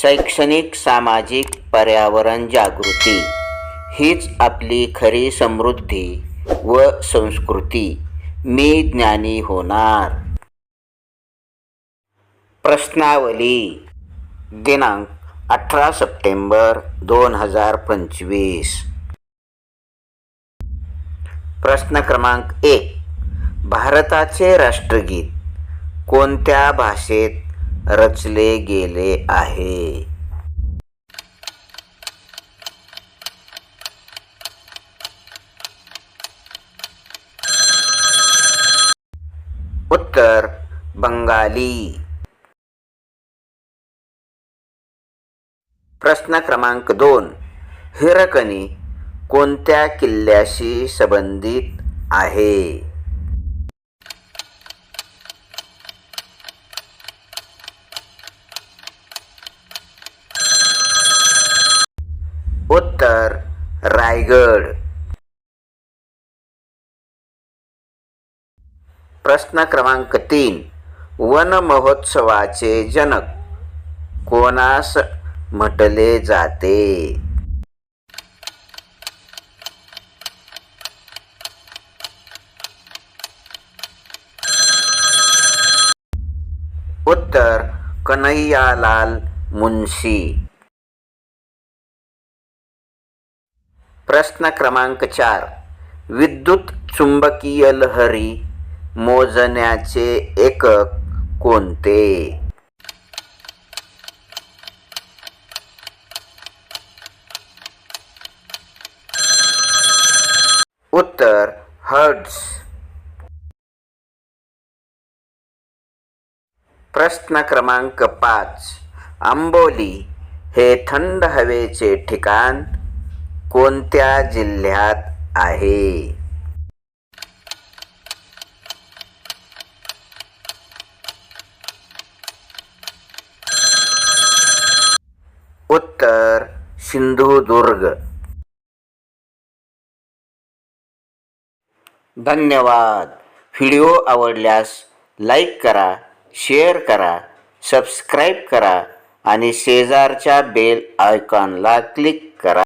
शैक्षणिक सामाजिक पर्यावरण जागृती. हीच आपली खरी समृद्धी व संस्कृती. मी ज्ञानी होणार. प्रश्नावली. दिनांक अठरा सप्टेंबर दोन हजार पंचवीस. प्रश्न क्रमांक एक. भारताचे राष्ट्रगीत कोणत्या भाषेत रचले गेले आहे. उत्तर बंगाली. प्रश्न क्रमांक दोन. हिरकणी कोणत्या किल्ल्याशी संबंधित आहे? उत्तर रायगड. प्रश्न क्रमांक तीन. वन महोत्सवाचे जनक. कोणास म्हटले जाते? उत्तर कन्हैयालाल मुन्शी प्रश्न क्रमांक चार. विद्युत चुंबकीय लहरी मोजण्याचे एकक कोणते? उत्तर हर्ड्स प्रश्न क्रमांक पाच. आंबोली हे थंड हवेचे ठिकाण कोणत्या जिल्ह्यात आहे? उत्तर सिंधुदुर्ग. धन्यवाद. व्हिडिओ आवडल्यास लाईक करा शेअर करा सबस्क्राईब करा आणि शेजारच्या बेल आयकॉनला क्लिक करा.